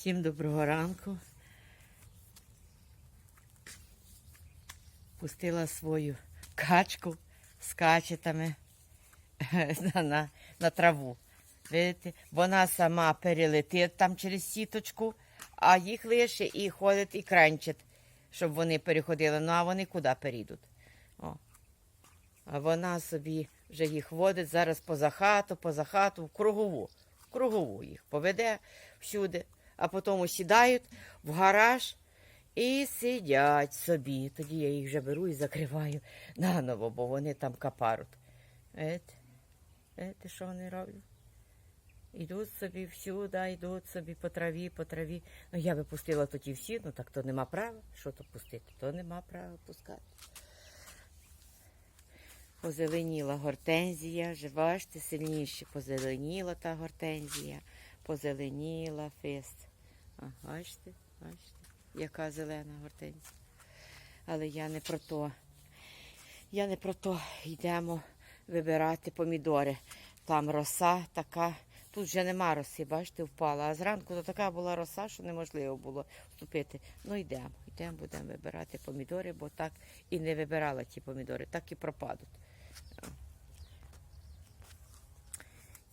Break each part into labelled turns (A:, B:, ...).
A: Всім доброго ранку. Пустила свою качку з качетами на, на, траву. Видите? Вона сама перелетить там через сіточку, а їх лише і ходить і кранчить, щоб вони переходили. Ну а вони куди перейдуть? О. А вона собі вже їх водить зараз поза хату, поза хату, в кругову. В кругову їх поведе всюди, а потім сідають в гараж і сидять собі. Тоді я їх вже беру і закриваю наново, бо вони там капаруть. Ете, ете, що вони роблять? Йдуть собі всюди, йдуть собі по траві, по траві. Ну я би пустила тоді всі, ну так то нема права. Що то пустити? То нема права пускати. Позеленіла гортензія, бачите, сильніше позеленіла та гортензія, позеленіла фест. А, бачите, бачите, яка зелена гортензія. Але я не про то. Я не про то йдемо вибирати помідори. Там роса така. Тут вже нема роси, бачите, впала. А зранку то така була роса, що неможливо було вступити. Ну йдемо, йдемо, будемо вибирати помідори, бо так і не вибирала ті помідори, так і пропадуть.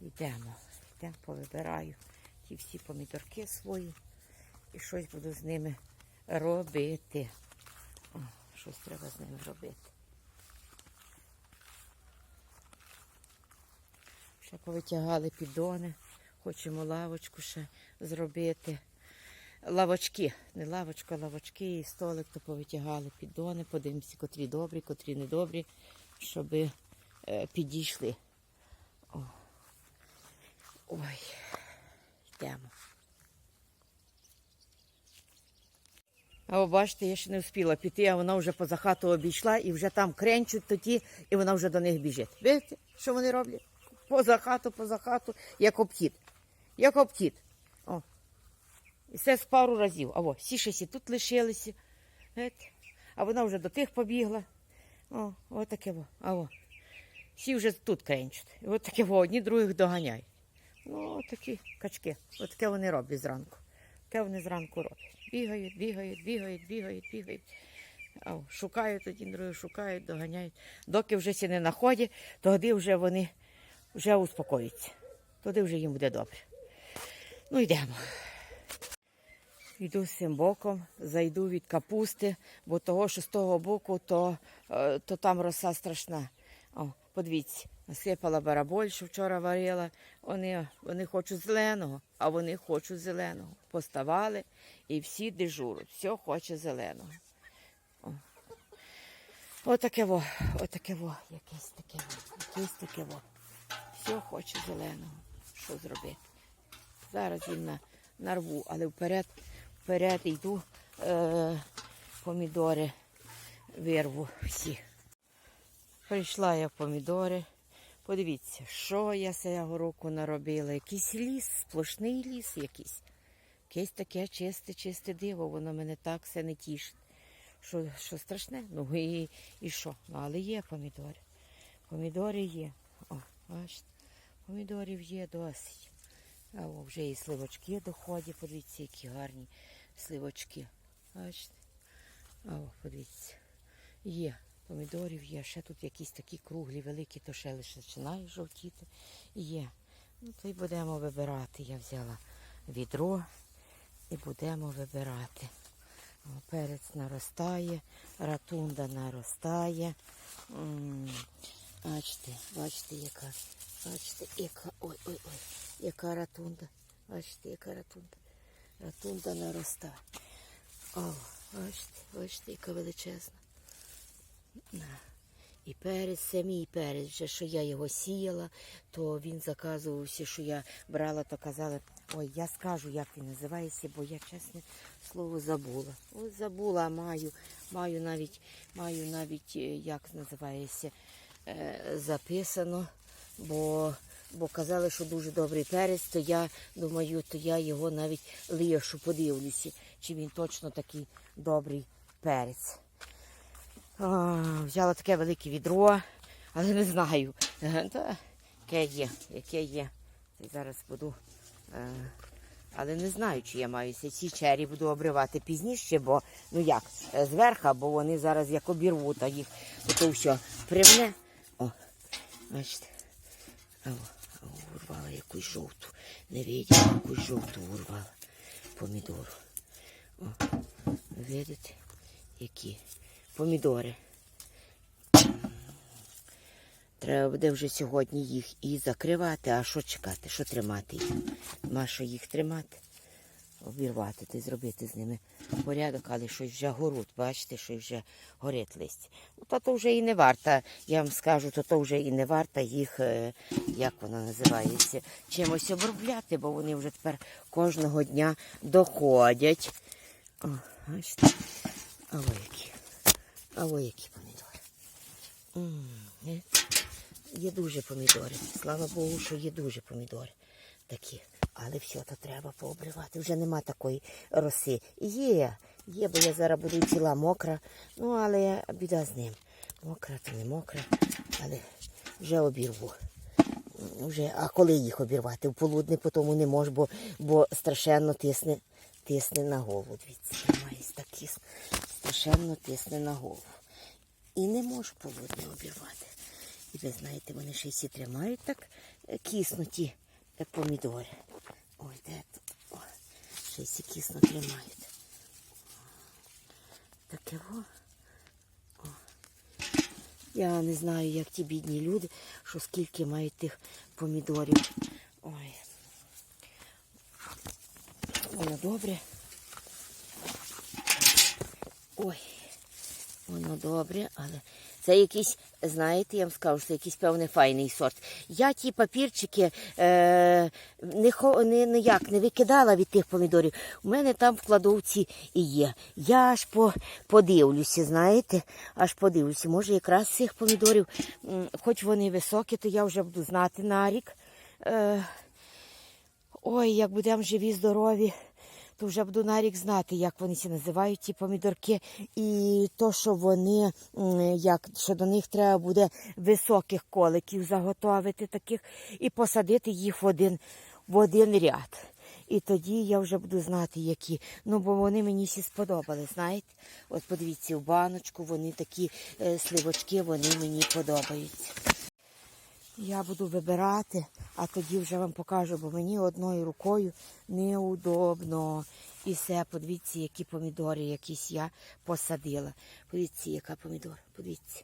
A: Йдемо, йдемо, повибираю ті всі помідорки свої і щось буду з ними робити. Щось треба з ними робити. Ще повитягали піддони, хочемо лавочку ще зробити. Лавочки, не лавочка, а лавочки і столик, то повитягали піддони, подивимося, котрі добрі, котрі недобрі, щоб е, підійшли. О. Ой, йдемо. А ви бачите, я ще не встигла піти, а вона вже поза хату обійшла і вже там кренчуть тоді, і вона вже до них біжить. Видите, що вони роблять? Поза хату, поза хату, як обхід. Як обхід. О. І все з пару разів. А во, всі ще сі тут лишилися. Видите? А вона вже до тих побігла. О, отаке во. А во. Всі вже тут кренчуть. І от таке во, одні других доганяють. Ну, такі качки. От таке вони роблять зранку. Таке вони зранку роблять. Бігають, бігають, бігають, бігають, бігають. А, шукають один другий, шукають, доганяють. Доки вже сі не находять, тоді вже вони вже успокоються. Тоді вже їм буде добре. Ну, йдемо. Йду з цим боком, зайду від капусти, бо того, що з того боку, то, е, то там роса страшна. О, подивіться, насипала бараболь, що вчора варила. Вони, вони хочуть зеленого, а вони хочуть зеленого. Поставали і всі дежуруть. Все хоче зеленого. Отаке во, отаке во, якесь таке якесь таке во. Все хоче зеленого. Що зробити? Зараз їм на, нарву, але вперед, вперед йду е, помідори вирву всі. Прийшла я в помідори. Подивіться, що я цього року наробила. Якийсь ліс, сплошний ліс якийсь. Якесь таке чисте, чисте диво, воно мене так все не тішить. Що, що страшне? Ну і, що? Ну, але є помідори. Помідори є. О, бачите, помідорів є досить. А о, вже і сливочки доходять, подивіться, які гарні сливочки. Бачите? А о, подивіться. Є. Помідорів є, ще тут якісь такі круглі, великі, то ще лише починає жовтіти. Є. Ну, то й будемо вибирати. Я взяла відро і будемо вибирати. Перець наростає, ратунда наростає. Бачите, бачите, яка, бачите, яка, ой, ой, ой, яка ратунда. Бачите, яка ратунда. Ратунда наростає. О, бачите, бачите, яка величезна. І перець, самий перець, вже що я його сіяла, то він заказувався, що я брала, то казали, ой, я скажу, як він називається, бо я чесне слово забула. Ось забула, маю, маю навіть, маю навіть, е, як називається, е, записано, бо, бо казали, що дуже добрий перець, то я думаю, то я його навіть лишу, подивлюся, чи він точно такий добрий перець. Взяла таке велике відро, але не знаю. Та, яке є, яке є. Зараз буду е, Але не знаю, чи я маю ці чері буду обривати пізніше, бо ну як, е, зверху, бо вони зараз як обірвуть, а їх то все привне. О, бачите. Урвала якусь жовту. Не виділа, якусь жовту урвала помідору. О, видите, які помідори. Треба буде вже сьогодні їх і закривати, а що чекати, що тримати їх? Що їх тримати, обірвати та зробити з ними порядок, але щось вже горуть, бачите, що вже горить листя. Ну, та то вже і не варто, я вам скажу, то то вже і не варто їх, е, як воно називається, чимось обробляти, бо вони вже тепер кожного дня доходять. О, бачите, а ви які, а ви які помідори. Е. Є дуже помідори. Слава Богу, що є дуже помідори такі. Але все то треба пообривати. Вже нема такої роси. Є, є, бо я зараз буду ціла мокра. Ну, але біда з ним. Мокра, то не мокра, але вже обірву. Вже, а коли їх обірвати? В полудне по тому не можу, бо, бо страшенно тисне, тисне на голову. Дивіться, немає такі страшенно тисне на голову. І не можу полудне обірвати. І ви знаєте, вони ще всі тримають так е, киснуті е, помідори. Ой, де тут? О, ще всі кисно тримають. Таке во. О. Я не знаю, як ті бідні люди, що скільки мають тих помідорів. Ой. Воно добре. Ой, воно добре, але це якийсь, знаєте, я вам скажу, що це якийсь певний файний сорт. Я ті папірчики е, не, не, ніяк не викидала від тих помідорів. У мене там в кладовці і є. Я аж по, подивлюся, знаєте, аж подивлюся. Може, якраз цих помідорів, хоч вони високі, то я вже буду знати на рік. Е, Ой, як будемо живі, здорові, то вже буду на рік знати, як вони ці називають, ті помідорки. І то, що вони, як, що до них треба буде високих коликів заготовити таких і посадити їх в один, в один ряд. І тоді я вже буду знати, які. Ну, бо вони мені всі сподобали, знаєте. От подивіться, в баночку вони такі е, сливочки, вони мені подобаються. Я буду вибирати, а тоді вже вам покажу, бо мені одною рукою неудобно. І все, подивіться, які помідори якісь я посадила. Подивіться, яка помідора, подивіться.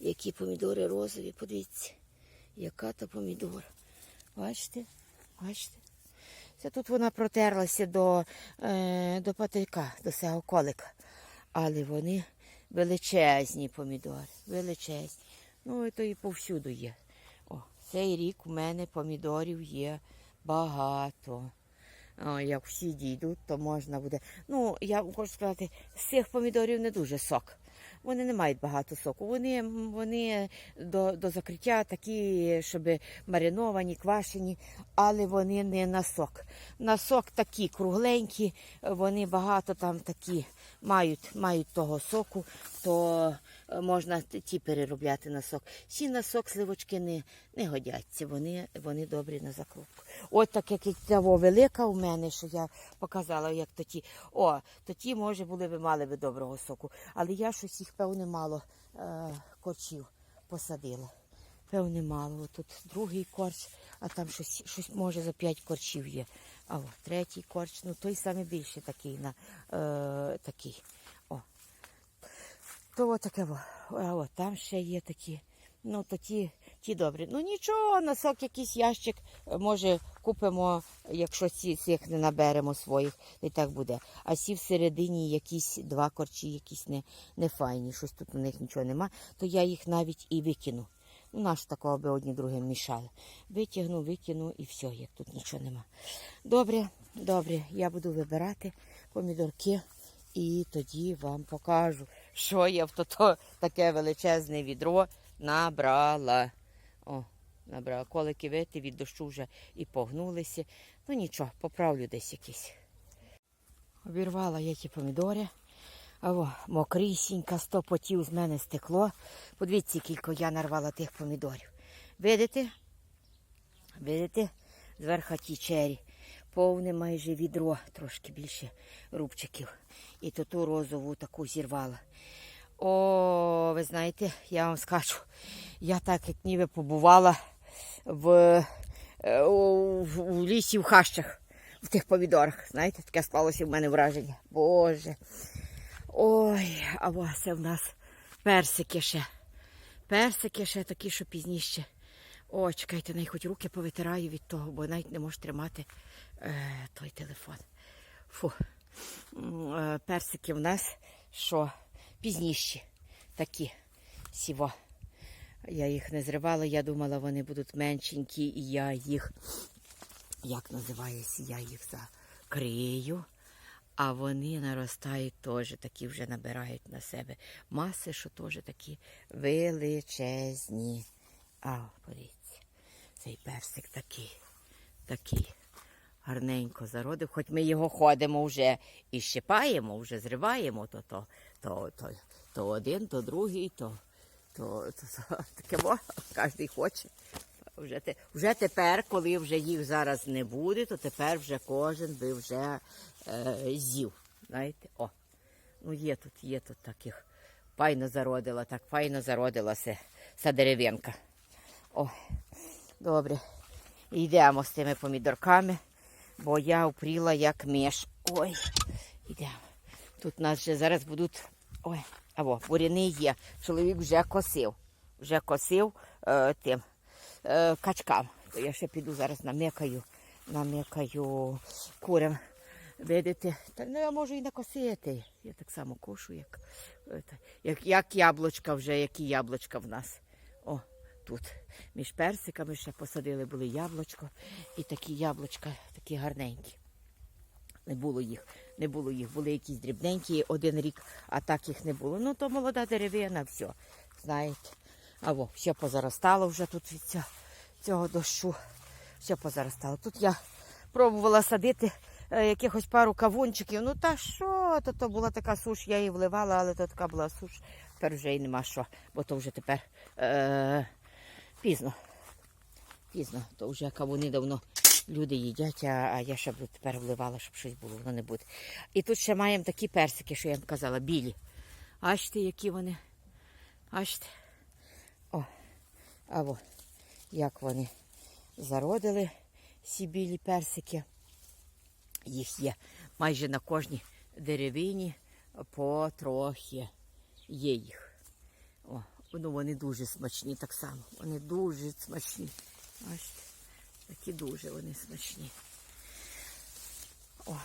A: Які помідори розові, подивіться. Яка то помідора. Бачите? Бачите? Це тут вона протерлася до, е, до патика, до цього колика. Але вони величезні помідори, величезні. Ну, і то і повсюду є. Цей рік у мене помідорів є багато. Як всі дійдуть, то можна буде. Ну, я хочу сказати, з цих помідорів не дуже сок. Вони не мають багато соку. Вони, вони до, до закриття такі, щоб мариновані, квашені, але вони не на сок. На сок такі кругленькі, вони багато там такі мають, мають того соку, то можна ті переробляти на сок. Всі на сок сливочки не, не годяться, вони, вони добрі на закрутку. От так як і того велика у мене, що я показала, як то ті. О, то ті, може, були би мали би доброго соку. Але я щось їх, певне, мало е, корчів посадила. Певне, мало. Тут другий корч, а там щось, щось може за п'ять корчів є. А от третій корч, ну той саме більший такий на е, такий. То таке. А от там ще є такі. Ну, то ті, ті добрі. Ну нічого, на сок якийсь ящик, е, може, купимо, якщо ці цих не наберемо своїх, і так буде. А ці всередині якісь два корчі, якісь не, не файні, щось тут у них нічого нема, то я їх навіть і викину. Ну, наш такого би одні другим мішали. Витягну, викину і все, як тут нічого нема. Добре, добре, я буду вибирати помідорки і тоді вам покажу, що я в то таке величезне відро набрала. О, набрала. Колики вити від дощу вже і погнулися. Ну нічого, поправлю десь якісь. Обірвала я ті помідори. А о, мокрісінька, сто потів з мене стекло. Подивіться, кілько я нарвала тих помідорів. Видите? Видите? Зверху ті чері. Повне майже відро, трошки більше рубчиків. І то ту розову таку зірвала. О, ви знаєте, я вам скажу, я так як ніби побувала в, е, у, в, лісі в хащах, в тих помідорах. Знаєте, таке склалося в мене враження. Боже. Ой, а це в нас персики ще. Персики ще такі, що пізніше. О, чекайте, навіть хоч руки повитираю від того, бо навіть не можу тримати е, той телефон. Фу. Е, Персики в нас що пізніші такі сіво. Я їх не зривала, я думала, вони будуть меншенькі, і я їх, як називається, я їх закрию. А вони наростають теж, такі вже набирають на себе маси, що теж такі величезні. А, подивіться, цей персик такий, такий гарненько зародив, хоч ми його ходимо вже і щипаємо, вже зриваємо, то, то, то, то, то один, то другий, то, то, то, то таке во, кожен хоче. Вже, те, вже тепер, коли вже їх зараз не буде, то тепер вже кожен би вже е, з'їв. Знаєте, о. Ну є тут, є тут таких. Файно зародила, так файно зародилася ця дерев'янка. Добре. Йдемо з тими помідорками, бо я упріла як миш. Ой, йдемо. Тут у нас вже зараз будуть. Ой, або буряни є. Чоловік вже косив. Вже косив е, тим е, качкам. То я ще піду зараз намикаю, намикаю курям. Видите? Та ну я можу і накосити. Я так само кошу, як, е, як, як яблучка вже, які яблучка в нас. Тут. Між персиками ще посадили були яблучко. І такі яблучка, такі гарненькі. Не було їх, не було їх. Були якісь дрібненькі один рік, а так їх не було. Ну, то молода деревина, все. Знаєте. А во, все позаростало вже тут від цього, цього дощу. Все позаростало. Тут я пробувала садити е, якихось пару кавунчиків. Ну та що, то, то була така суш, я її вливала, але то така була суш. Тепер вже й нема що, бо то вже тепер е, пізно. Пізно, то вже кавуни давно люди їдять, а, я ще буду тепер вливала, щоб щось було, воно не буде. І тут ще маємо такі персики, що я вам казала, білі. Бачите, які вони. Бачите? О, а во, як вони зародили ці білі персики. Їх є майже на кожній деревині потрохи. Є їх. О, ну вони дуже смачні так само. Вони дуже смачні. Бачите, такі дуже вони смачні. О,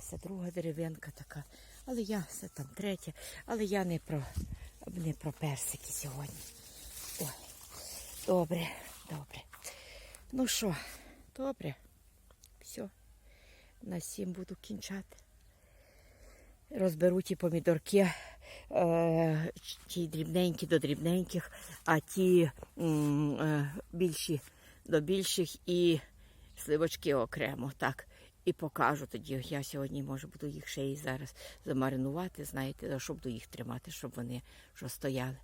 A: це друга деревинка така. Але я, це там третя, але я не про, не про персики сьогодні. Ой, добре, добре. Ну що, добре. Все. На сім буду кінчати. Розберу ті помідорки, е, ті дрібненькі до дрібненьких, а ті е, більші до більших і сливочки окремо. Так. І покажу тоді. Я сьогодні може буду їх ще і зараз замаринувати, знаєте, щоб буду їх тримати, щоб вони що стояли.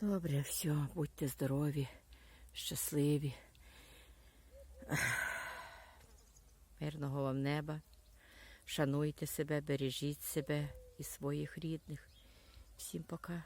A: Добре, все, будьте здорові, щасливі. Мирного вам неба. Шануйте себе, бережіть себе і своїх рідних. Всім пока.